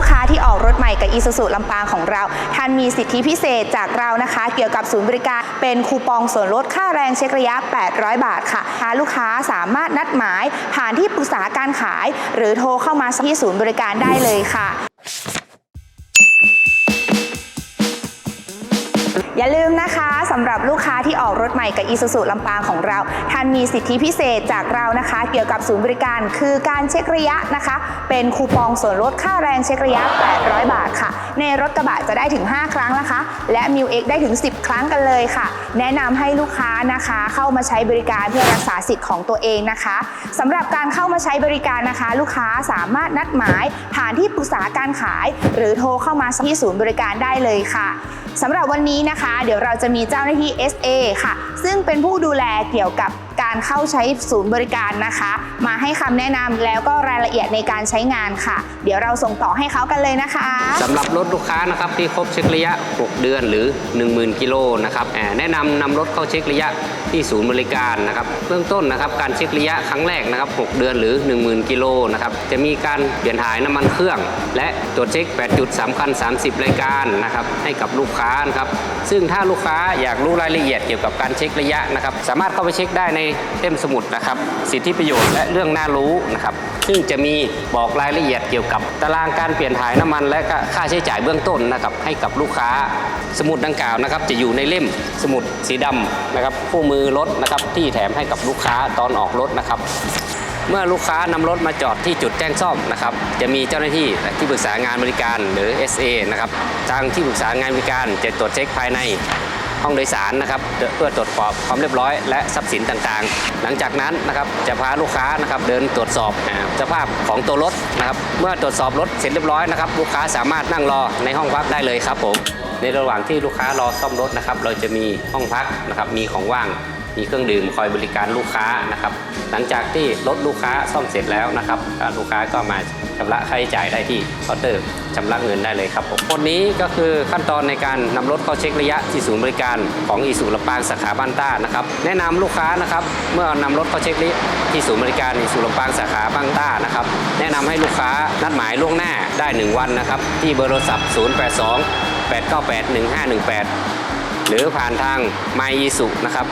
ลูกค้าที่ออกรถใหม่กับอีซูซูลำปางของเรา ท่านมีสิทธิพิเศษจากเรานะคะ เกี่ยวกับศูนย์บริการเป็นคูปองส่วนลดค่าแรงเช็คระยะ 800 บาทค่ะลูกค้าสามารถนัดหมาย ผ่านที่ปรึกษาการขาย หรือโทรเข้ามาที่ศูนย์บริการได้เลยค่ะอย่าลืมนะคะำหรับลูกค้าที่ออกรถใหม่กับ Isuzu ลำปางของเรา ท่านมีสิทธิพิเศษจากเรานะคะ เกี่ยวกับศูนย์บริการ คือการเช็คระยะนะคะ เป็นคูปองส่วนลดค่าแรงเช็คระยะ 800 บาทค่ะ ในรถกระบะจะได้ถึง 5 ครั้งนะคะ และมิวเอ็กได้ถึง 10 ครั้งกันเลยค่ะ แนะนำให้ลูกค้านะคะ เข้ามาใช้บริการเพื่อรักษาสิทธิ์ของตัวเองนะคะสำหรับการเข้ามาใช้บริการนะคะ ลูกค้าสามารถนัดหมาย ผ่านที่ปรึกษาการขาย หรือโทรเข้ามาที่ศูนย์บริการได้เลยค่ะสำหรับวันนี้นะคะ เดี๋ยวเราจะมีเจ้าน้าที่ SA ค่ะ ซึ่งเป็นผู้ดูแลเกี่ยวกับ การเข้าใช้ศูนย์บริการนะคะ มาให้คำแนะนำแล้วก็รายละเอียดในการใช้งานค่ะ เดี๋ยวเราส่งต่อให้เขากันเลยนะคะสำหรับรถลูกค้านะครับที่ครบเช็คระยะ 6 เดือนหรือ 10,000 กิโลนะครับแนะนำนำรถเข้าเช็คระยะที่ศูนย์บริการนะครับเบื้องต้นนะครับการเช็คระยะครั้งแรกนะครับ 6 เดือนหรือ 10,000 กิโลนะครับจะมีการเปลี่ยนถ่ายน้ำมันเครื่อง และตรวจเช็ค 8 จุดสำคัญ 30 รายการนะครับให้กับลูกค้านะครับซึ่งถ้าลูกค้าอยากรู้รายละเอียดเกี่ยวกับการเช็คระยะนะครับสามารถเข้าไปเช็คได้ในเล่มสมุดนะครับ สิทธิประโยชน์และเรื่องน่ารู้นะครับ ซึ่งจะมีบอกรายละเอียดเกี่ยวกับตารางการเปลี่ยนถ่ายน้ำมัน และค่าใช้จ่ายเบื้องต้นนะครับให้กับลูกค้า สมุดดังกล่าวนะครับ จะอยู่ในเล่มสมุดสีดำนะครับคู่มือรถนะครับที่แถมให้กับลูกค้าตอนออกรถนะครับเมื่อลูกค้านำรถมาจอดที่จุดแจ้งซ่อมนะครับ จะมีเจ้าหน้าที่ที่ปรึกษางานบริการหรือ SA นะครับ ทางที่ปรึกษางานบริการจะตรวจเช็คภายใน ห้องโดยสารนะครับเพื่อตรวจสอบความเรียบร้อยและทรัพย์สินต่างๆ หลังจากนั้นนะครับจะพาลูกค้านะครับเดินตรวจสอบสภาพของตัวรถนะครับเมื่อตรวจสอบรถเสร็จเรียบร้อยนะครับลูกค้าสามารถนั่งรอในห้องพักได้เลยครับผมในระหว่างที่ลูกค้ารอซ่อมรถนะครับเราจะมีห้องพักนะครับมีของว่าง มีเครื่องดื่มคอยบริการลูกค้านะครับ หลังจากที่รถลูกค้าซ่อมเสร็จแล้วนะครับลูกค้าก็มาชำระค่าใช้จ่ายได้ที่เคาน์เตอร์ชำระเงินได้เลยครับผมคนนี้ก็คือขั้นตอนในการนำรถเข้าเช็คระยะที่ศูนย์บริการของอีสุลำปางสาขาบ้านต้านะครับ แนะนำลูกค้านะครับ เมื่อนำรถเข้าเช็คระยะที่ศูนย์บริการอีสุลำปางสาขาบ้านต้านะครับ แนะนำให้ลูกค้านัดหมายล่วงหน้าได้ 1 วันนะครับ ที่เบอร์โทรศัพท์ 082 898 1518 หรือผ่านทาง My i s u นะครับ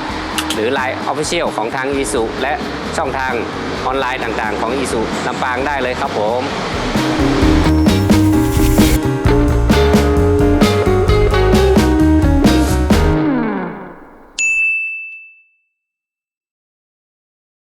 หรือ Line Official ของทางอีสุและช่องทางออนไลน์ต่างๆ ของอีสุลำปางได้เลยครับผม